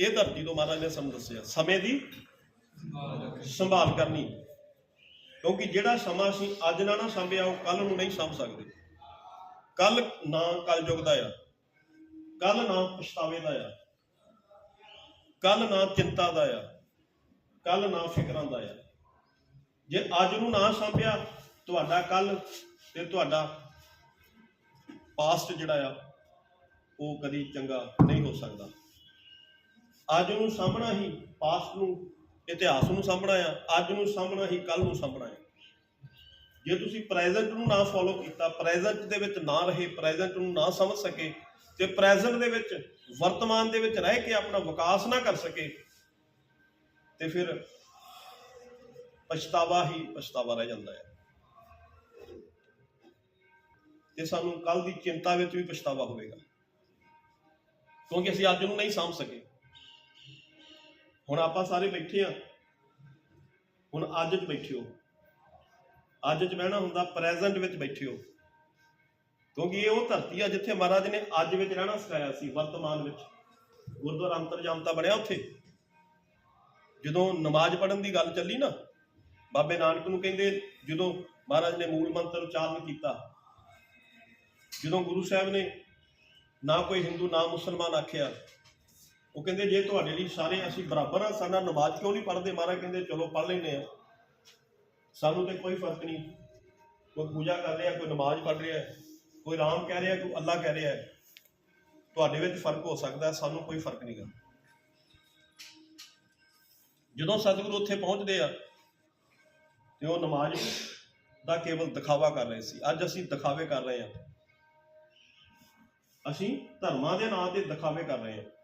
ਇਹ ਧਰਤੀ ਤੋਂ ਮਹਾਰਾਜ ਨੇ ਸਾਨੂੰ ਦੱਸਿਆ, ਸਮੇਂ ਦੀ ਸੰਭਾਲ ਕਰਨੀ। ਕਿਉਂਕਿ ਜਿਹੜਾ ਸਮਾਂ ਅਸੀਂ ਅੱਜ ਨਾ ਨਾ ਸੰਭਿਆ, ਉਹ ਕੱਲ ਨੂੰ ਨਹੀਂ ਸੰਭ ਸਕਦੇ। ਕੱਲ ਨਾ ਕਲਯੁਗ ਦਾ ਆ ਕੱਲ ਨਾ ਪਛਤਾਵੇ ਦਾ ਆ ਕੱਲ ਨਾ ਚਿੰਤਾ ਦਾ ਆ ਕੱਲ ਨਾ ਫਿਕਰਾਂ ਦਾ ਆ। ਜੇ ਅੱਜ ਨੂੰ ਨਾ ਸੰਭਿਆ, ਤੁਹਾਡਾ ਕੱਲ ਤੇ ਤੁਹਾਡਾ ਪਾਸਟ ਜਿਹੜਾ ਆ, ਉਹ ਕਦੀ ਚੰਗਾ ਨਹੀਂ ਹੋ ਸਕਦਾ। ਅੱਜ ਨੂੰ ਸਾਹਮਣਾ ਹੀ ਪਾਸਟ ਨੂੰ, ਇਤਿਹਾਸ ਨੂੰ ਸਾਹਮਣਾ ਆ, ਅੱਜ ਨੂੰ ਸਾਹਮਣਾ ਹੀ ਕੱਲ ਨੂੰ ਸਾਹਮਣਾ ਆ। ਜੇ ਤੁਸੀਂ ਪ੍ਰੈਜ਼ੈਂਟ ਨੂੰ ਨਾ ਫੋਲੋ ਕੀਤਾ ਪ੍ਰੈਜ਼ੈਂਟ ਦੇ ਵਿੱਚ ਨਾ ਰਹੇ ਪ੍ਰੈਜ਼ੈਂਟ ਨੂੰ ਨਾ ਸਮਝ ਸਕੇ, ਤੇ ਪ੍ਰੈਜ਼ੈਂਟ ਦੇ ਵਿੱਚ, ਵਰਤਮਾਨ ਦੇ ਵਿੱਚ ਰਹਿ ਕੇ ਆਪਣਾ ਵਿਕਾਸ ਨਾ ਕਰ ਸਕੇ, ਤੇ ਫਿਰ ਪਛਤਾਵਾ ਹੀ ਪਛਤਾਵਾ ਰਹਿ ਜਾਂਦਾ ਹੈ ਤੇ ਸਾਨੂੰ ਕੱਲ ਦੀ ਚਿੰਤਾ ਵਿੱਚ ਵੀ ਪਛਤਾਵਾ ਹੋਵੇਗਾ, ਕਿਉਂਕਿ ਅਸੀਂ ਅੱਜ ਨੂੰ ਨਹੀਂ ਸਾਂਭ ਸਕੇ। ਹੁਣ ਆਪਾਂ ਸਾਰੇ ਬੈਠੇ ਆ। ਹੁਣ ਅੱਜ 'ਚ ਬੈਠਿਓ ਅੱਜ 'ਚ ਬਹਿਣਾ ਹੁੰਦਾ, ਪ੍ਰੈਜ਼ੈਂਟ ਵਿੱਚ ਬੈਠਿਓ ਕਿਉਂਕਿ ਇਹ ਉਹ ਧਰਤੀ ਆ ਜਿੱਥੇ ਮਹਾਰਾਜ ਨੇ ਅੱਜ ਵਿੱਚ ਰਹਿਣਾ ਸਿਖਾਇਆ ਸੀ, ਵਰਤਮਾਨ ਵਿੱਚ। ਗੁਰਦੁਆਰਾ ਅੰਤਰਜਾਮਤਾ ਬਣਿਆ ਉੱਥੇ। ਜਦੋਂ ਨਮਾਜ਼ ਪੜ੍ਹਨ ਦੀ ਗੱਲ ਚੱਲੀ ਨਾ, ਬਾਬੇ ਨਾਨਕ ਨੂੰ ਕਹਿੰਦੇ, ਜਦੋਂ ਮਹਾਰਾਜ ਨੇ ਮੂਲ ਮੰਤਰ ਉਚਾਰਨ ਕੀਤਾ, ਜਦੋਂ ਗੁਰੂ ਸਾਹਿਬ ਨੇ ਨਾ ਕੋਈ ਹਿੰਦੂ, ਨਾ ਮੁਸਲਮਾਨ ਆਖਿਆ ਉਹ ਕਹਿੰਦੇ ਜੇ ਤੁਹਾਡੇ ਲਈ ਸਾਰੇ ਅਸੀਂ ਬਰਾਬਰ ਆ ਸਾਡਾ ਨਮਾਜ਼ ਕਿਉਂ ਨਹੀਂ ਪੜ੍ਹਦੇ? ਮਹਾਰਾਜ ਕਹਿੰਦੇ, ਚਲੋ, ਪੜ੍ਹ ਲੈਨੇ ਆ ਸਾਨੂੰ ਤੇ ਕੋਈ ਫ਼ਰਕ ਨਹੀਂ। ਕੋਈ ਪੂਜਾ ਕਰ ਰਿਹਾ, ਕੋਈ ਨਮਾਜ਼ ਪੜ੍ਹ ਰਿਹਾ, ਕੋਈ ਰਾਮ ਕਹਿ ਰਿਹਾ, ਕੋਈ ਅੱਲਾ ਕਹਿ ਰਿਹਾ। ਤੁਹਾਡੇ ਵਿੱਚ ਫ਼ਰਕ ਹੋ ਸਕਦਾ, ਸਾਨੂੰ ਕੋਈ ਫ਼ਰਕ ਨਹੀਂਗਾ ਜਦੋਂ ਸਤਿਗੁਰੂ ਉੱਥੇ ਪਹੁੰਚਦੇ ਆ, ਤੇ ਉਹ ਨਮਾਜ਼ ਦਾ ਕੇਵਲ ਦਿਖਾਵਾ ਕਰ ਰਹੇ ਸੀ। ਅੱਜ ਅਸੀਂ ਦਿਖਾਵੇ ਕਰ ਰਹੇ ਹਾਂ। ਅਸੀਂ ਧਰਮਾਂ ਦੇ ਨਾਂ ਤੇ ਦਿਖਾਵੇ ਕਰ ਰਹੇ ਹਾਂ।